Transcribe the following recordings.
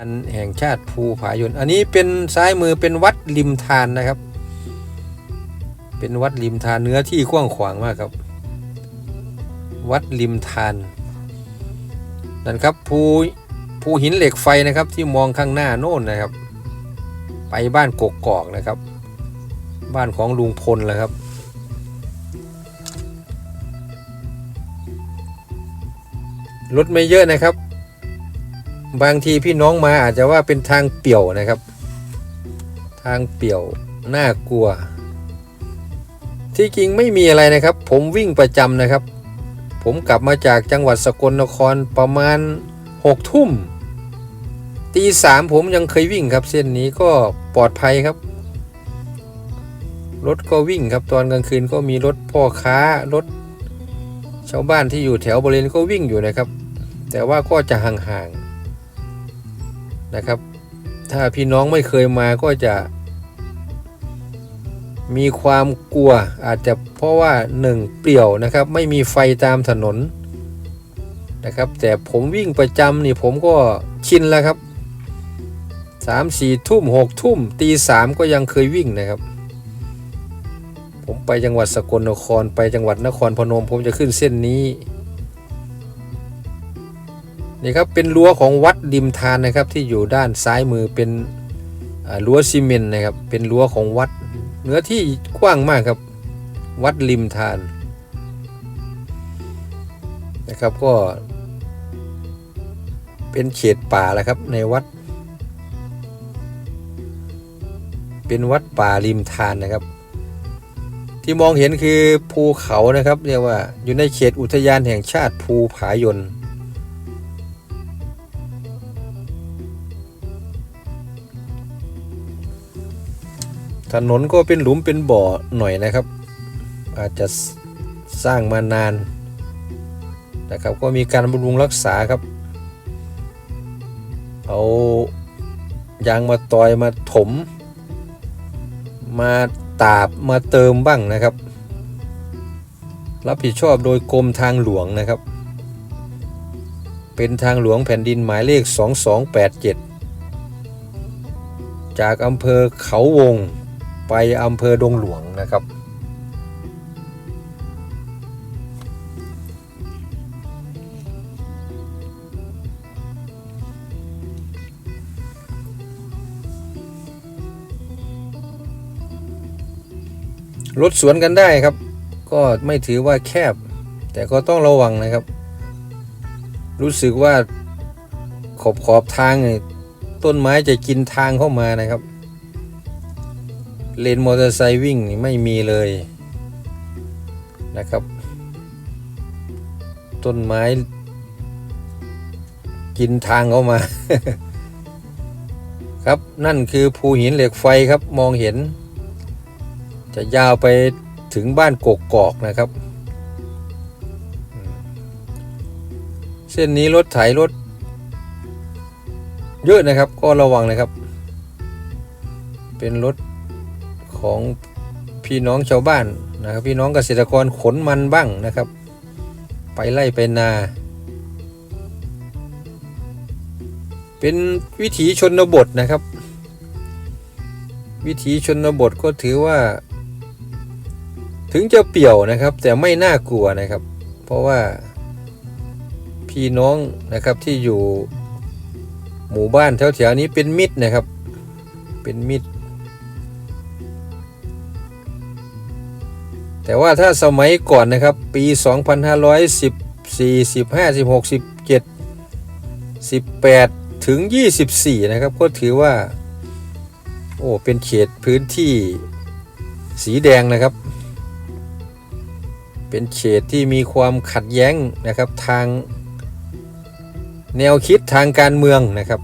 อันแห่งชาติภูผายน อันนี้เป็นซ้ายมือเป็นวัดริมทานนะครับ เป็นวัดริมทานเนื้อที่กว้างขวางมากครับ วัดริมทานนั่นครับภูภูหินเหล็กไฟนะครับที่มองข้างหน้าโน่นนะครับ ไปบ้านกกกอกนะครับ บ้านของลุงพลแหละครับรถไม่เยอะนะครับ บางทีพี่น้องมาอาจจะว่าเป็นทางเปี่ยวนะครับ ทางเปี่ยวน่ากลัว ที่จริงไม่มีอะไรนะครับ ผมวิ่งประจำนะครับ ผมกลับมาจากจังหวัดสกลนครประมาณหกทุ่มตีสามผมยังเคยวิ่งครับ เส้นนี้ก็ปลอดภัยครับ รถก็วิ่งครับตอนกลางคืนก็มีรถพ่อค้ารถชาวบ้านที่อยู่แถวบริเวณก็วิ่งอยู่นะครับ แต่ว่าก็จะห่างๆ นะครับ ถ้าพี่น้องไม่เคยมาก็จะ มีความกลัวอาจจะเพราะว่าหนึ่งเปลี่ยวนะครับ ไม่มีไฟตามถนนนะครับ แต่ผมวิ่งประจำนี่ผมก็ชินแล้วครับสามสี่ทุ่มหกทุ่มตีสามก็ยังเคยวิ่งนะครับ ผมไปจังหวัดสกลนครไปจังหวัดนครพนม ผมจะขึ้นเส้นนี้ นี่ครับเป็นรั้วของวัดดิมทานนะครับที่อยู่ด้านซ้ายมือเป็นรั้วซีเมนต์นะครับเป็นรั้วของวัดเนื้อที่กว้างมากครับวัดริมทานนะครับก็ เป็นเขตป่าแหละครับในวัด เป็นวัดป่าริมทานนะครับ ที่มองเห็นคือภูเขานะครับ เรียกว่าอยู่ในเขตอุทยานแห่งชาติภูผายน ถนนก็เป็นหลุมเป็นบ่อหน่อยนะครับ อาจจะสร้างมานานนะครับ ก็มีการบำรุงรักษาครับ เอายางมาตอยมาถม มาตาบมาเติมบ้างนะครับ รับผิดชอบโดยกรมทางหลวงนะครับ เป็นทางหลวงแผ่นดินหมายเลข 2287 จากอำเภอเขาวง ไปอำเภอดงหลวงนะครับ รถสวนกันได้ครับ ก็ไม่ถือว่าแคบ แต่ก็ต้องระวังนะครับ รู้สึกว่าขอบขอบทางต้นไม้จะกินทางเข้ามานะครับ เลนมอเตอร์ไซค์วิ่งไม่มีเลยนะครับ ต้นไม้ กินทางเข้ามา ครับนั่นคือภูหินเหล็กไฟครับมองเห็น จะยาวไปถึงบ้านกกกอกนะครับ เส้นนี้รถไถรถ เยอะนะครับก็ระวังนะครับ เป็นรถ ของพี่น้องชาวบ้านนะครับ พี่น้องเกษตรกรขนมันบ้างนะครับ ไปไล่ไปนา เป็นวิถีชนบทนะครับ วิถีชนบทก็ถือว่า ถึงจะเปี่ยวนะครับ แต่ไม่น่ากลัวนะครับ เพราะว่าพี่น้องนะครับที่อยู่หมู่บ้านแถวๆนี้เป็นมิตรนะครับ เป็นมิตร แต่ว่าถ้าสมัยก่อนนะครับ ปี 2514 15 16 17 18 ถึง 24 นะครับ ก็ถือว่า โอ้เป็นเขตพื้นที่สีแดงนะครับ เป็นเขตที่มีความขัดแย้งนะครับทางแนวคิดทางการเมืองนะครับ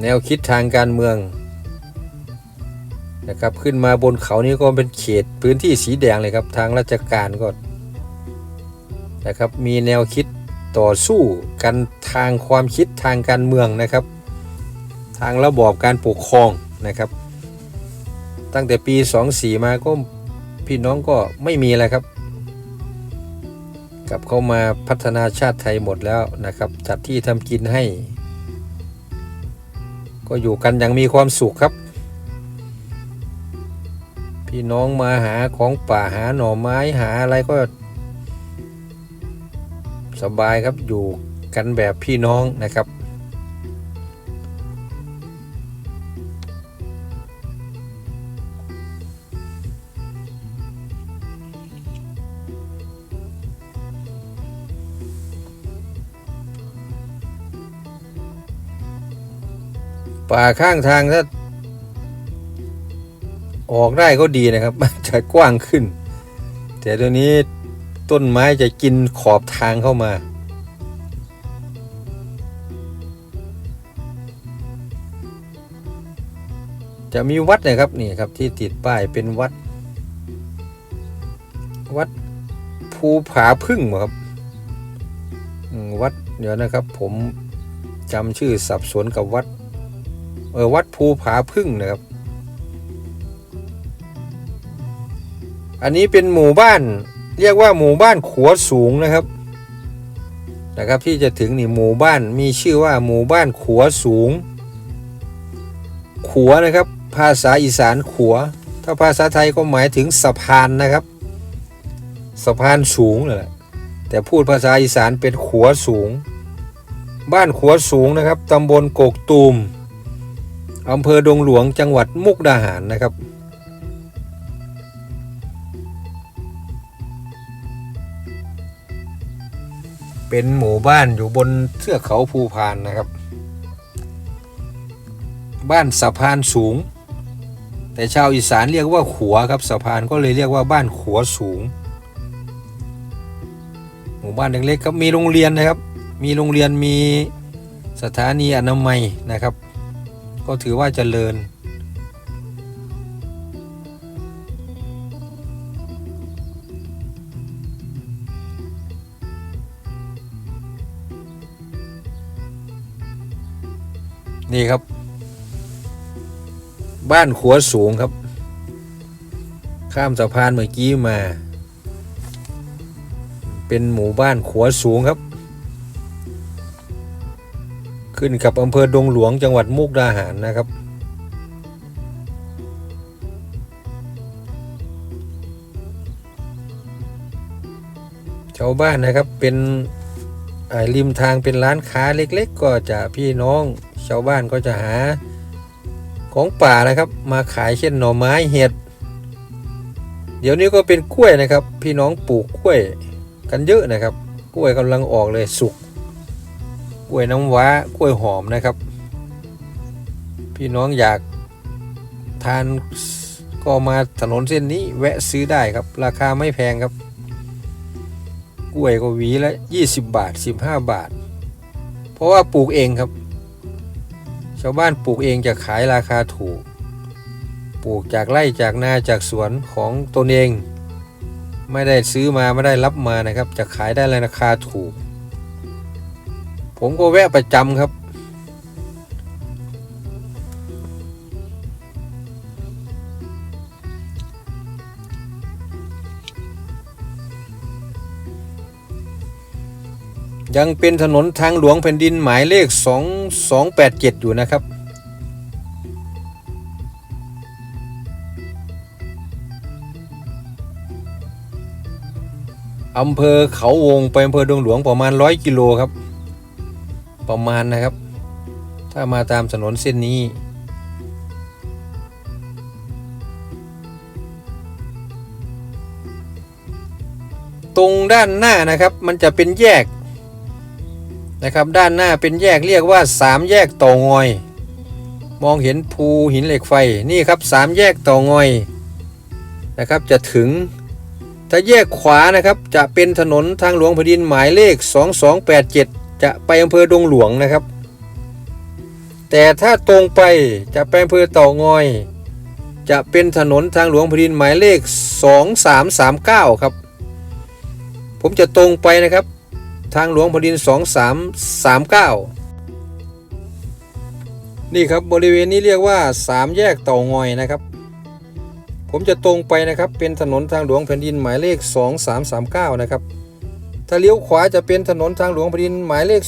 แนวคิดทางการเมือง นะครับขึ้นมาบนเขานี่ก็เป็นเขตพื้นที่สีแดงเลยครับทางราชการก็นะครับมีแนวคิดต่อสู้กันทางความคิดทางการเมืองนะครับ ทางระบอบการปกครองนะครับ ตั้งแต่ปี 24 มาก็พี่น้องก็ไม่มีอะไรครับกลับเข้ามาพัฒนาชาติไทยหมดแล้วนะครับจัดที่ทำกินให้ ก็อยู่กันอย่างมีความสุขครับ พี่น้องมาหาของป่าหาหน่อไม้หาอะไรก็ สบายครับอยู่กันแบบพี่น้องนะครับป่าข้างทางถ้า ออกได้ก็ดีนะครับ มันจะกว้างขึ้น แต่ตัวนี้ต้นไม้จะกินขอบทางเข้ามา จะมีวัดนะครับนี่ครับที่ติดป้ายเป็นวัด วัดภูผาพึ่งครับวัดเดี๋ยวนะครับ ผมจำชื่อสับสนกับวัดเออวัดภูผาพึ่งนะครับ อันนี้เป็นหมู่บ้าน เรียกว่าหมู่บ้านขัวสูงนะครับนะครับที่จะถึงนี่หมู่บ้านมีชื่อว่าหมู่บ้านขัวสูง ขัวนะครับ ภาษาอีสานขัว ถ้าภาษาไทยก็หมายถึงสะพานนะครับสะพานสูงนั่นแหละแต่พูดภาษาอีสานเป็นขัวสูง บ้านขัวสูงนะครับตำบลโกกตูมอำเภอดงหลวงจังหวัดมุกดาหารนะครับ เป็นหมู่บ้านอยู่บนเทือกเขาภูพานนะครับ บ้านสะพานสูง แต่ชาวอีสานเรียกว่าขัวครับสะพานก็เลยเรียกว่าบ้านขัวสูง หมู่บ้านเล็กๆครับมีโรงเรียนนะครับ มีโรงเรียนมีสถานีอนามัยนะครับ ก็ถือว่าเจริญ นี่ครับ บ้านขัวสูงครับ ข้ามสะพานเมื่อกี้มา เป็นหมู่บ้านขัวสูงครับ ขึ้นกับอำเภอดงหลวงจังหวัดมุกดาหารนะครับชาวบ้านนะครับเป็นริมทางเป็นร้านค้าเล็ก ๆ ก็จะพี่น้อง ชาวบ้านก็จะหาของป่านะครับ มาขายเช่นหน่อไม้เห็ด เดี๋ยวนี้ก็เป็นกล้วยนะครับ พี่น้องปลูกกล้วยกันเยอะนะครับ กล้วยกำลังออกเลยสุก กล้วยน้ำว้ากล้วยหอมนะครับ พี่น้องอยากทานก็มาถนนเส้นนี้แวะซื้อได้ครับ ราคาไม่แพงครับ กล้วยก็หวีละ 20 บาท 15 บาท เพราะว่าปลูกเองครับ ชาวบ้านปลูกเองจะขายราคาถูก ปลูกจากไร่จากนาจากสวนของตนเอง ไม่ได้ซื้อมาไม่ได้รับมานะครับ จะขายได้ราคาถูก ผมก็แวะประจำครับ ยังเป็นถนนทางหลวงแผ่นดินหมายเลข 2287 อยู่นะครับ อำเภอเขาวงไปอำเภอดงหลวงประมาณ 100 กิโลครับ ประมาณนะครับ ถ้ามาตามถนนเส้นนี้ตรงด้านหน้านะครับ มันจะเป็นแยก นะครับด้านหน้าเป็นแยกเรียกว่าสามแยกเต่องอย มองเห็นภูหินเหล็กไฟนี่ครับสามแยกเต่องอยนะครับจะถึงถ้าแยกขวานะครับจะเป็นถนนทางหลวงแผ่นดินหมายเลข 2287 จะไปอำเภอดงหลวงนะครับ แต่ถ้าตรงไปจะไปอำเภอเต่างอย จะเป็นถนนทางหลวงแผ่นดินหมายเลข 2339 ครับ ผมจะตรงไปนะครับ ทางหลวงแผ่นดิน 2339 นี่ครับบริเวณนี้เรียกว่า 3 แยกเต่างอยนะครับ ผมจะตรงไปนะครับเป็นถนนทางหลวงแผ่นดินหมายเลข 2339 นะครับ ถ้าเลี้ยวขวาจะเป็นถนนทางหลวงแผ่นดินหมายเลข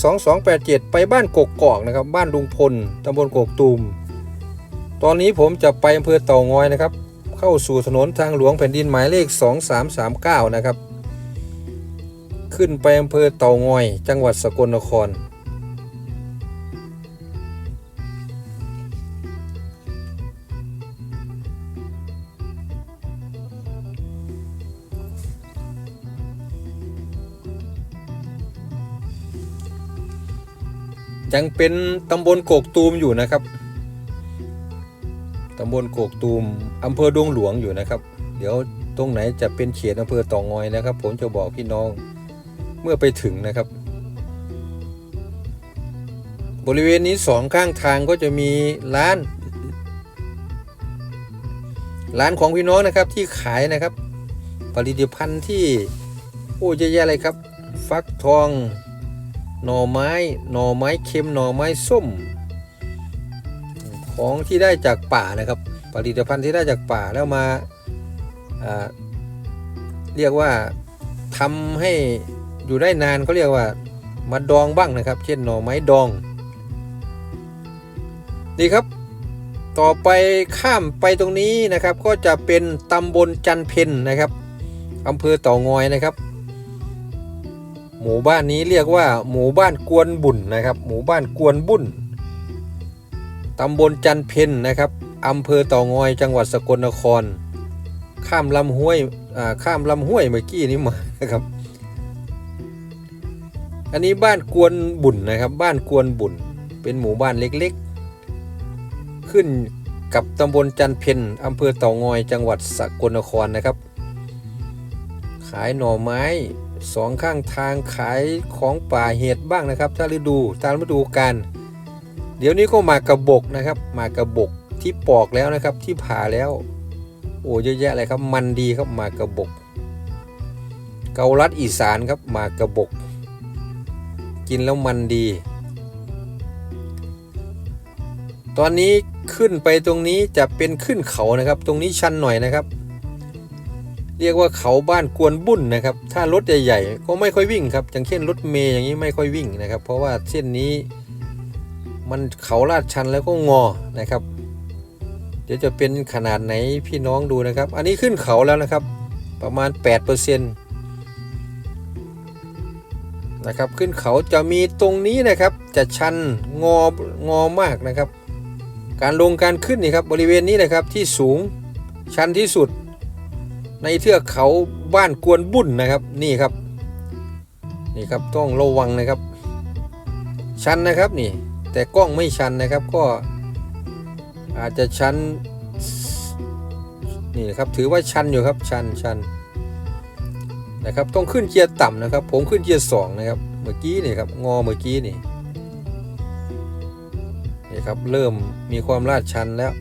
2287 ไปบ้านกกกอกนะครับ บ้านลุงพลตำบลกกตูม ตอนนี้ผมจะไปอำเภอเต่างอยนะครับ เข้าสู่ถนนทางหลวงแผ่นดินหมายเลข 2339 นะครับ ขึ้นไปอำเภอเต่างอย จังหวัดสกลนคร ยังเป็นตำบลโกกตูมอยู่นะครับ ตำบลโกกตูมอำเภอดวงหลวงอยู่นะครับ เดี๋ยวตรงไหนจะเป็นเขตอำเภอต่องอยนะครับ ผมจะบอกพี่น้อง มื่อไปถึงนะครับ บริเวณนี้สองข้างทางก็จะมีร้าน ร้านของพี่น้องนะครับที่ขายนะครับ ผลิตภัณฑ์ที่โอ้เยอะแยะเลยครับ ฟักทอง หน่อไม้ หน่อไม้เค็มหน่อไม้ส้ม ของที่ได้จากป่านะครับ ผลิตภัณฑ์ที่ได้จากป่าแล้วมาอ่าเรียกว่าทำให้ อยู่ได้นานเขาเรียกว่ามาดองบ้างนะครับ เช่นหน่อไม้ดอง นี่ครับ ต่อไปข้ามไปตรงนี้นะครับ ก็จะเป็นตำบลจันเพนนะครับอำเภอเต่างอยนะครับ หมู่บ้านนี้เรียกว่า หมู่บ้านกวนบุญนะครับ หมู่บ้านกวนบุญตำบลจันเพนนะครับอำเภอเต่างอยจังหวัดสกลนคร ข้ามลำห้วยอ่าข้ามลำห้วยเมื่อกี้นี้มานะครับ อันนี้บ้านกวนบุญนะครับ บ้านกวนบุญเป็นหมู่บ้านเล็กๆ ขึ้นกับตำบลจันเพนอำเภอเต่างอยจังหวัดสกลนครนะครับ ขายหน่อไม้สองข้างทางขายของป่าเห็ดบ้างนะครับ ถ้าฤดูตามฤดูกาลเดี๋ยวนี้ก็มากระบกนะครับมากระบกที่ปอกแล้วนะครับที่ผ่าแล้วโอ้เยอะแยะเลยครับ มันดีครับมากระบก เกาลัดอีสานครับมากกระบก กินแล้วมันดี ตอนนี้ขึ้นไปตรงนี้จะเป็นขึ้นเขานะครับ ตรงนี้ชันหน่อยนะครับ เรียกว่าเขาบ้านกวนบุ่นนะครับ ถ้ารถใหญ่ๆก็ไม่ค่อยวิ่งครับ อย่างเช่นรถเมย์อย่างนี้ไม่ค่อยวิ่งนะครับ เพราะว่าเส้นนี้มันเขาลาดชันแล้วก็งอนะครับ เดี๋ยวจะเป็นขนาดไหนพี่น้องดูนะครับ อันนี้ขึ้นเขาแล้วนะครับ ประมาณ8%นะครับ ขึ้นเขาจะมีตรงนี้นะครับ จะชันงองอมากนะครับ การลงการขึ้นนี่ครับบริเวณนี้นะครับที่สูงชันที่สุด ในเทือกเขาบ้านกวนบุ่นนะครับนี่ครับนี่ครับต้องระวังนะครับ ชันนะครับนี่แต่กล้องไม่ชันนะครับก็อาจจะชันนี่ครับถือว่าชันอยู่ครับชันชัน นะครับต้องขึ้นเกียร์ต่ำนะครับ ผมขึ้นเกียร์สองนะครับเมื่อกี้นี่ครับงอเมื่อกี้นี่นี่ครับเริ่มมีความลาดชันแล้ว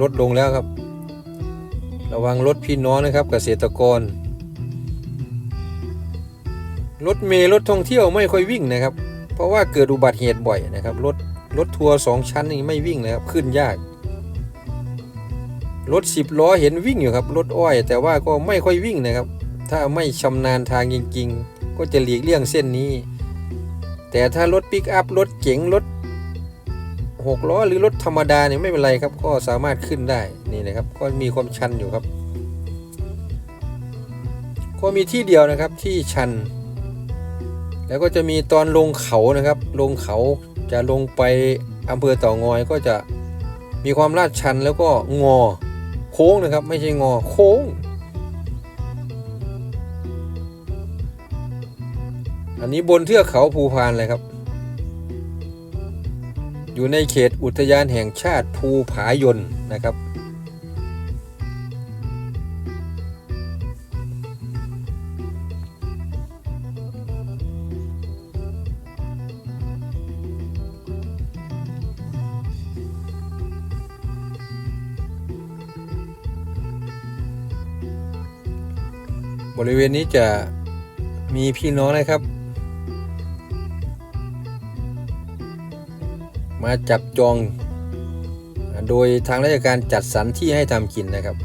ลดลงแล้วครับ ระวังรถพี่น้องนะครับ เกษตรกรรถเมล์รถท่องเที่ยวไม่ค่อยวิ่งนะครับ เพราะว่าเกิดอุบัติเหตุบ่อยนะครับรถรถทัวร์สองชั้นนี่ไม่วิ่งนะครับขึ้นยากรถสิบล้อเห็นวิ่งอยู่ครับรถอ้อย แต่ว่าก็ไม่ค่อยวิ่งนะครับ ถ้าไม่ชำนาญทางจริงๆ ก็จะหลีกเลี่ยงเส้นนี้ แต่ถ้ารถปิกอัพรถเก๋งรถหกล้อหรือรถธรรมดาเนี่ยไม่เป็นไรครับ ก็สามารถขึ้นได้นี่นะครับ ก็มีความชันอยู่ครับ ก็มีที่เดียวนะครับที่ชัน แล้วก็จะมีตอนลงเขานะครับ ลงเขาจะลงไปอำเภอเต่างอยก็จะมีความลาดชันแล้วก็งอ โค้งนะครับ ไม่ใช่งอโค้ง อันนี้บนเทือกเขาภูพานเลยครับ อยู่ในเขตอุทยานแห่งชาติภูผายนนะครับ บริเวณนี้จะมีพี่น้องนะครับ มาจับจอง โดยทางราชการจัดสรรที่ให้ทำกินนะครับ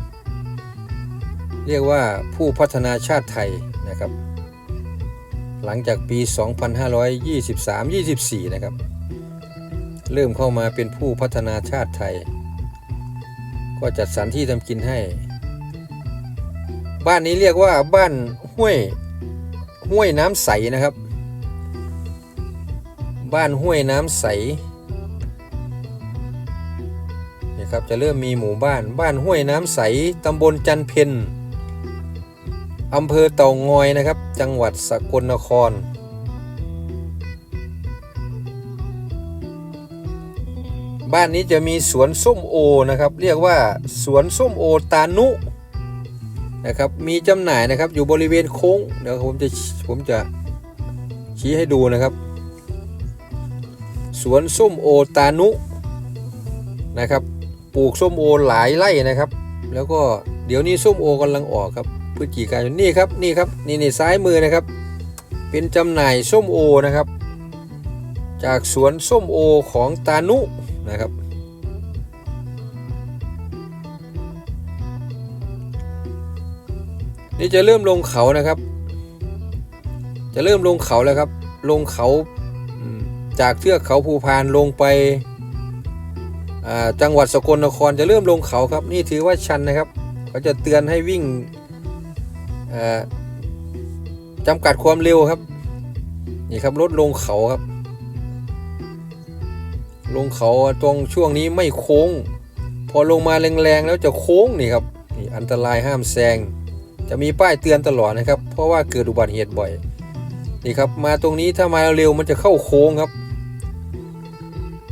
เรียกว่าผู้พัฒนาชาติไทยนะครับ หลังจากปี 2523-24 นะครับ เริ่มเข้ามาเป็นผู้พัฒนาชาติไทย ก็จัดสรรที่ทำกินให้ บ้านนี้เรียกว่าบ้านห้วยห้วยน้ำใสนะครับ บ้านห้วยน้ำใส ครับจะเริ่มมีหมู่บ้านบ้านห้วยน้ำใสตำบลจันเพนอำเภอเต่างอยนะครับ จังหวัดสกลนคร บ้านนี้จะมีสวนส้มโอนะครับ เรียกว่าสวนส้มโอตานุนะครับมีจำหน่ายนะครับอยู่บริเวณโค้งเดี๋ยวผมจะผมจะชี้ให้ดูนะครับสวนส้มโอตานุนะครับ ปลูกส้มโอหลายไร่นะครับ แล้วก็เดี๋ยวนี้ส้มโอกำลังออกครับพฤศจิกายนนี่ครับนี่ครับนี่นี่ซ้ายมือนะครับ เป็นจำหน่ายส้มโอนะครับ จากสวนส้มโอของตานุนะครับนี่จะเริ่มลงเขานะครับ จะเริ่มลงเขาแล้วครับ ลงเขาจากเทือกเขาภูพานลงไป จังหวัดสกลนครจะเริ่มลงเขาครับ นี่ถือว่าชันนะครับเขาจะเตือนให้วิ่งจำกัดความเร็วครับ นี่ครับรถลงเขาครับ ลงเขาตรงช่วงนี้ไม่โค้ง พอลงมาแรงๆแล้วจะโค้งนี่ครับนี่อันตรายห้ามแซง จะมีป้ายเตือนตลอดนะครับ เพราะว่าเกิดอุบัติเหตุบ่อย นี่ครับมาตรงนี้ถ้ามาเร็วมันจะเข้าโค้งครับ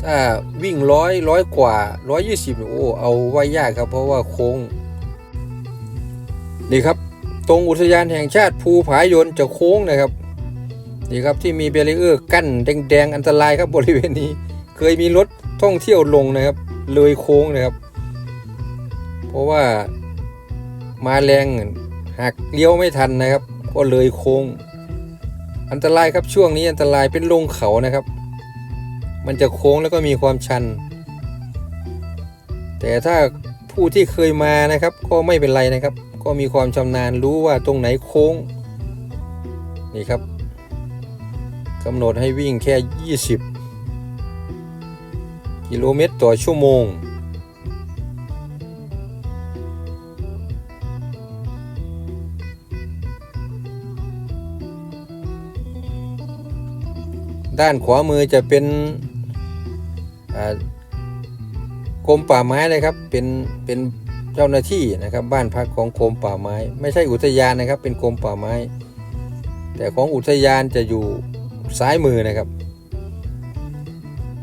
ถ้าวิ่งร้อยร้อยกว่าร้อยยี่สิบโอ้เอาไว้ยากครับ เพราะว่าโค้งนี่ครับ ตรงอุทยานแห่งชาติภูผายนจะโค้งนะครับนี่ครับที่มีเบรีเออร์กั้นแดงๆอันตรายครับบริเวณนี้ เคยมีรถท่องเที่ยวลงนะครับ เลยโค้งนะครับ เพราะว่ามาแรงหักเลี้ยวไม่ทันนะครับ ก็เลยโค้ง อันตรายครับช่วงนี้อันตรายเป็นลงเขานะครับ มันจะโค้งแล้วก็มีความชัน แต่ถ้าผู้ที่เคยมานะครับก็ไม่เป็นไรนะครับ ก็มีความชำนาญรู้ว่าตรงไหนโค้ง นี่ครับกำหนดให้วิ่งแค่ 20 กิโลเมตรต่อชั่วโมง ด้านขวามือจะเป็น กรมป่าไม้เลยครับเป็นเป็นเจ้าหน้าที่นะครับ บ้านพักของกรมป่าไม้ ไม่ใช่อุทยานนะครับ เป็นกรมป่าไม้ แต่ของอุทยานจะอยู่ซ้ายมือนะครับ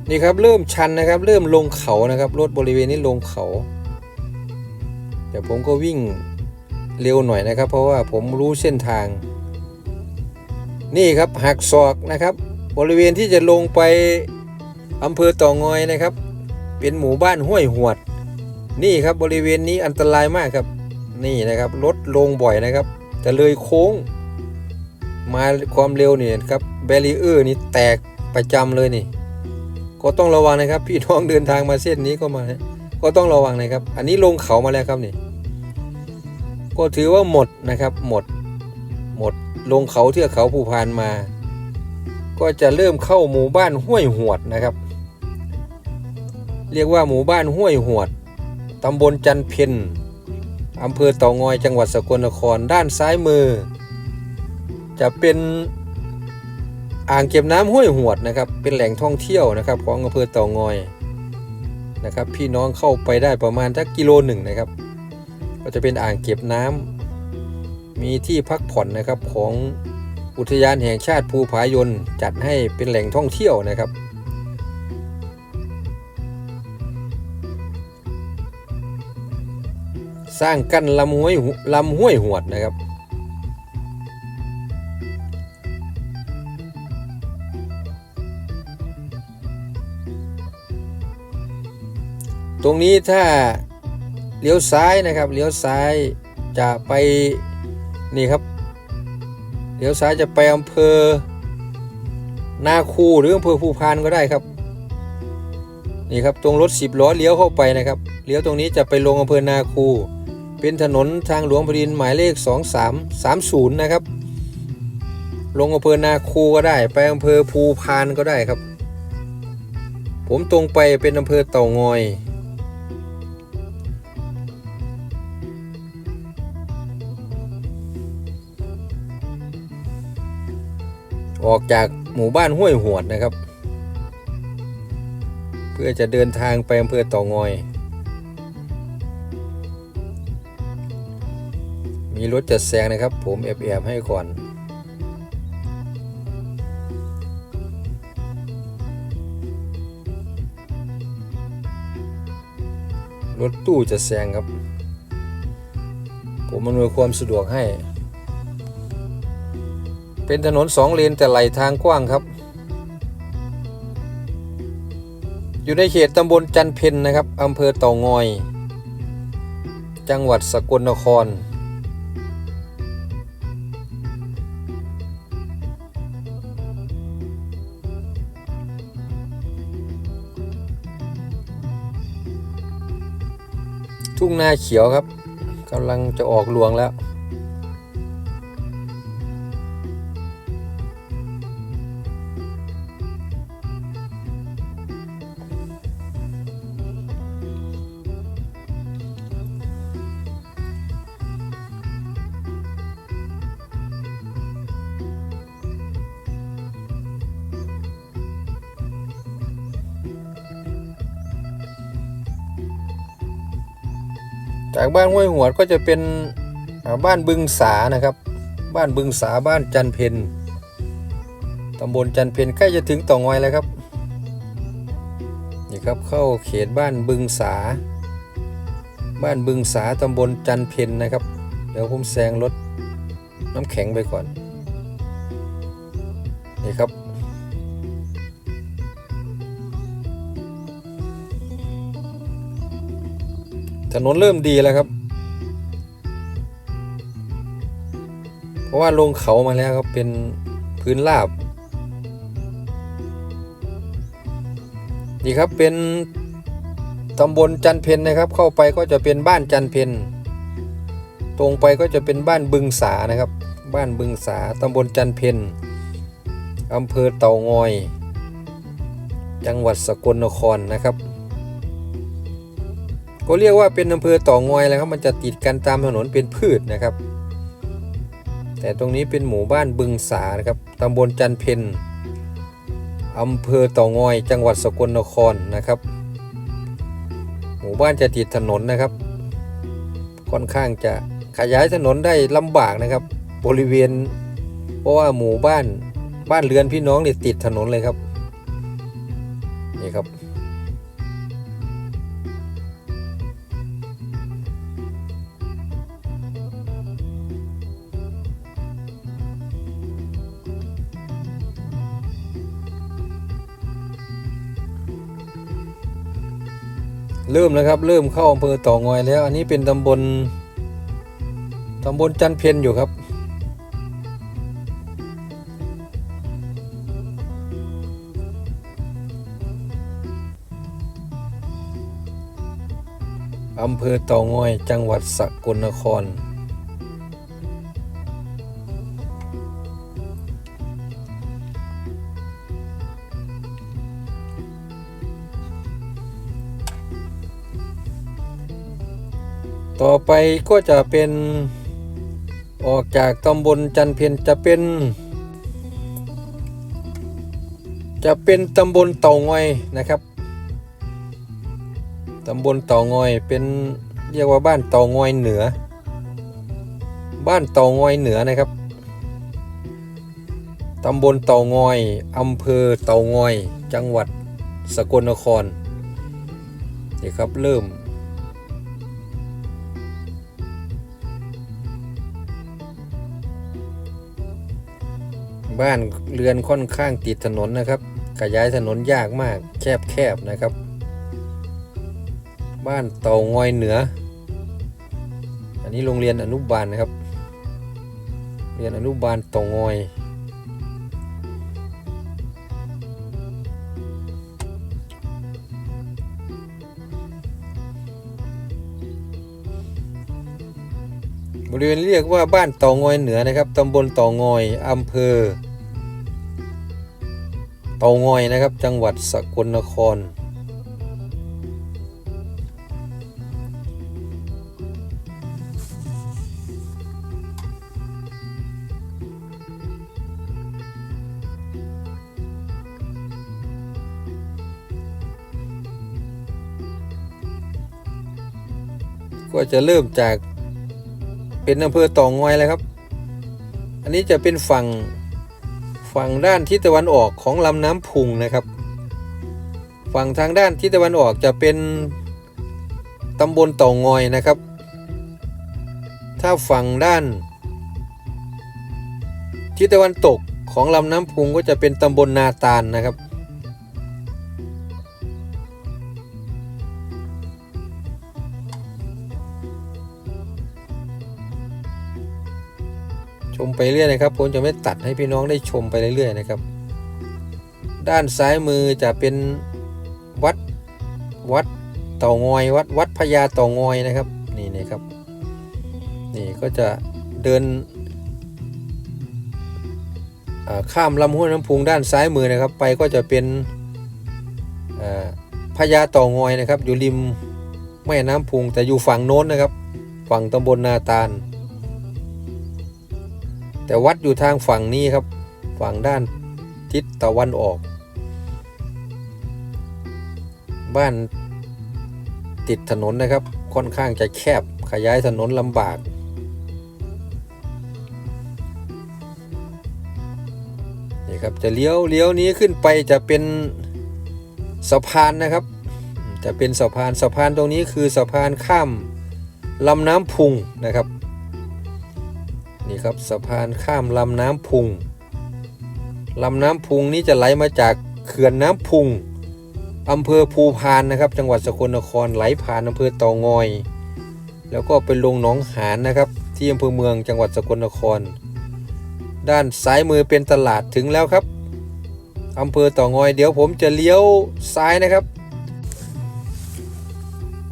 นี่ครับเริ่มชันนะครับ เริ่มลงเขานะครับรถบริเวณนี้ลงเขาเดี๋ยวผมก็วิ่งเร็วหน่อยนะครับ เพราะว่าผมรู้เส้นทาง นี่ครับหักศอกนะครับ บริเวณที่จะลงไป อำเภอต่องอยนะครับ เป็นหมู่บ้านห้วยหวด นี่ครับบริเวณนี้อันตรายมากครับ นี่นะครับรถลงบ่อยนะครับ จะเลยโค้ง มาความเร็วนี่ครับแบรีเออร์นี่แตกประจำเลยนี่ ก็ต้องระวังนะครับ พี่น้องเดินทางมาเส้นนี้ก็มา ก็ต้องระวังนะครับ อันนี้ลงเขามาแล้วครับนี่ ก็ถือว่าหมดนะครับ หมด หมดลงเขาเทือกเขาภูพานมา ก็จะเริ่มเข้าหมู่บ้านห้วยหวดนะครับ เรียกว่าหมู่บ้านห้วยหวด ตำบลจันเพนอำเภอเต่างอยจังหวัดสกลนครด้านซ้ายมือ จะเป็นอ่างเก็บน้ำห้วยหวดนะครับ เป็นแหล่งท่องเที่ยวนะครับของอำเภอเต่างอยนะครับ พี่น้องเข้าไปได้ประมาณสักกิโลหนึ่งนะครับ ก็จะเป็นอ่างเก็บน้ำมีที่พักผ่อนนะครับของอุทยานแห่งชาติภูผายนจัดให้เป็นแหล่งท่องเที่ยวนะครับ สร้างกั้นลำห้วยลำห้วยหวดนะครับ ตรงนี้ถ้าเลี้ยวซ้ายนะครับเลี้ยวซ้ายจะไปนี่ครับเลี้ยวซ้ายจะไปอำเภอ นาคูหรืออำเภอภูพานก็ได้ครับนี่ครับตรงรถสิบล้อเลี้ยวเข้าไปนะครับเลี้ยวตรงนี้จะไปลงอำเภอนาคู เป็นถนนทางหลวงแผ่นดินหมายเลข 2330 นะครับ ลงอำเภอนาคูก็ได้ ไปอำเภอภูพานก็ได้ครับ ผมตรงไปเป็นอำเภอเต่างอย ออกจากหมู่บ้านห้วยหวดนะครับ เพื่อจะเดินทางไปอำเภอเต่างอย มีรถจัดแซงนะครับ ผมแอบๆให้ก่อน รถตู้จะแซงครับ ผมอำนวยความสะดวกให้ เป็นถนนสองเลนแต่ไหลทางกว้างครับ อยู่ในเขตตำบลจันเพนนะครับอำเภอเต่างอย จังหวัดสกลนคร ทุ่งนาเขียวครับกำลังจะออกรวงแล้ว จากบ้านห้วยหัวดก็จะเป็นบ้านบึงสานะครับ บ้านบึงสาบ้านจันเพนตำบลจันเพนใกล้จะถึงต่องอยแล้วครับนี่ครับเข้าเขตบ้านบึงสา บ้านบึงสาตำบลจันเพนนะครับ เดี๋ยวผมแซงรถน้ำแข็งไปก่อนนี่ครับ ถนนเริ่มดีแล้วครับ เพราะว่าลงเขามาแล้วครับเป็นพื้นราบ นี่ครับเป็นตำบลจันเพนนะครับ เข้าไปก็จะเป็นบ้านจันเพนตรงไปก็จะเป็นบ้านบึงสานะครับ บ้านบึงสาตำบลจันเพนอำเภอเต่างอย จังหวัดสกลนครนะครับ ก็เรียกว่าเป็นอำเภอต่องอยแล้วครับมันจะติดกันตามถนนเป็นพืชนะครับ แต่ตรงนี้เป็นหมู่บ้านบึงสานะครับตำบลจันเพนอำเภอต่องอย จังหวัดสกลนครนะครับ หมู่บ้านจะติดถนนนะครับ ค่อนข้างจะขยายถนนได้ลำบากนะครับ บริเวณ เพราะว่าหมู่บ้านบ้านเรือนพี่น้องเนี่ยติดถนนเลยครับนี่ครับ ริ่มแล้วครับ เริ่มเข้าอำเภอต่องอยแล้ว อันนี้เป็นตำบลตำบลจันเพนอยู่ครับอำเภอเต่องอย จังหวัดสกลนคร ต่อไปก็จะเป็นออกจากตำบลจันเพียนจะเป็น จะเป็นตำบลเต่างอยนะครับตำบลเต่างอยเป็นเรียกว่าบ้านเต่างอยเหนือ บ้านเต่างอยเหนือนะครับตำบลเต่างอยอำเภอเต่างอย จังหวัดสกลนครนี่ครับเริ่ม บ้านเรือนค่อนข้างติดถนนนะครับขยายถนนยากมากแคบแคบๆนะครับ บ้านเต่างอยเหนือ อันนี้โรงเรียนอนุบาลนะครับ เรียนอนุบาลเต่างอยบริเวณเรียกว่าบ้านเต่างอยเหนือนะครับ ตำบลเต่างอย อำเภอ เตางอยนะครับ จังหวัดสกลนคร ก็จะเริ่มจากเป็นอำเภอต่องอยแล้วครับ อันนี้จะเป็นฝั่ง ฝั่งด้านทิศตะวันออกของลำน้ำพุงนะครับ ฝั่งทางด้านทิศตะวันออกจะเป็นตำบลเต่องอยนะครับ ถ้าฝั่งด้านทิศตะวันตกของลำน้ำพุงก็จะเป็นตำบลนาตาลนะครับ ไปเรื่อยนะครับ ผมจะไม่ตัดให้พี่น้องได้ชมไปเรื่อยๆนะครับ ด้านซ้ายมือจะเป็นวัดวัดเต่างอยวัดวัดพญาเต่างอยนะครับนี่นะครับ นี่ก็จะเดินข้ามลำห้วยน้ำพุงด้านซ้ายมือนะครับ ไปก็จะเป็นพญาเต่างอยนะครับ อยู่ริมแม่น้ำพุงแต่อยู่ฝั่งโน้นนะครับ ฝั่งตำบลนาตาล แต่วัดอยู่ทางฝั่งนี้ครับ ฝั่งด้านทิศตะวันออก บ้านติดถนนนะครับ ค่อนข้างจะแคบขยายถนนลำบาก นี่ครับจะเลี้ยวเลี้ยวนี้ขึ้นไปจะเป็นสะพานนะครับ จะเป็นสะพานสะพานตรงนี้คือสะพานข้ามลำน้ำพุงนะครับ ครับสะพานข้ามลำน้ำพุงลำน้ำพุงนี้จะไหลมาจากเขื่อนน้ำพุงอำเภอภูพานนะครับ จังหวัดสกลนครไหลผ่านอำเภอเตางอย แล้วก็ไปลงหนองหานนะครับ ที่อำเภอเมืองจังหวัดสกลนคร ด้านซ้ายมือเป็นตลาดถึงแล้วครับอำเภอเตางอย เดี๋ยวผมจะเลี้ยวซ้ายนะครับ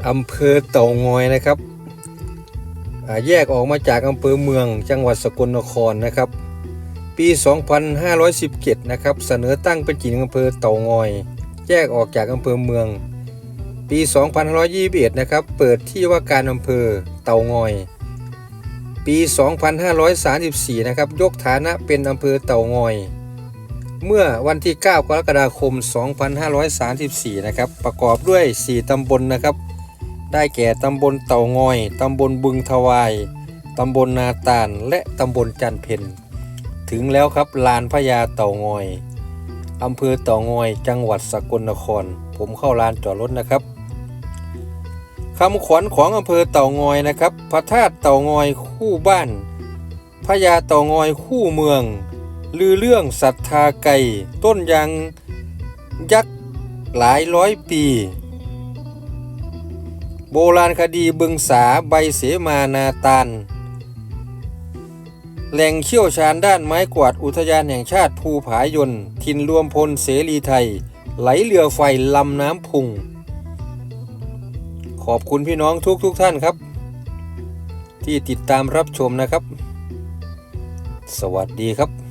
อำเภอเตางอยนะครับ แยกออกมาจากอำเภอเมือง จังหวัดสกลนครนะครับ ปี 2517 นะครับ เสนอตั้งเป็นกิ่งอำเภอเต่างอย แยกออกจากอำเภอเมือง ปี 2521 นะครับ เปิดที่ว่าการอำเภอเต่างอย ปี 2534 นะครับ ยกฐานะเป็นอำเภอเต่างอย เมื่อวันที่ 9 กรกฎาคม 2534 นะครับ ประกอบด้วย 4 ตำบลนะครับ ได้แก่ตำบลเต่างอย ตำบลบึงทวาย ตำบลนาตาล และตำบลจันเพนถึงแล้วครับลานพญาเต่างอย อำเภอเต่างอย จังหวัดสกลนคร ผมเข้าลานจอดรถนะครับคำขวัญของอำเภอเต่างอยนะครับ พระธาตุเต่างอยคู่บ้านพญาเต่างอยคู่เมือง ลือเรื่องศรัทธาไก่ ต้นยางยักษ์หลายร้อยปี โบราณคดีบึงสาใบเสมานาตาลแหล่งเชี่ยวชาญด้านไม้กวาดอุทยานแห่งชาติภูผายนทินรวมพลเสรีไทย ไหลเรือไฟลำน้ำพุง ขอบคุณพี่น้องทุกทุกท่านครับ ที่ติดตามรับชมนะครับ สวัสดีครับ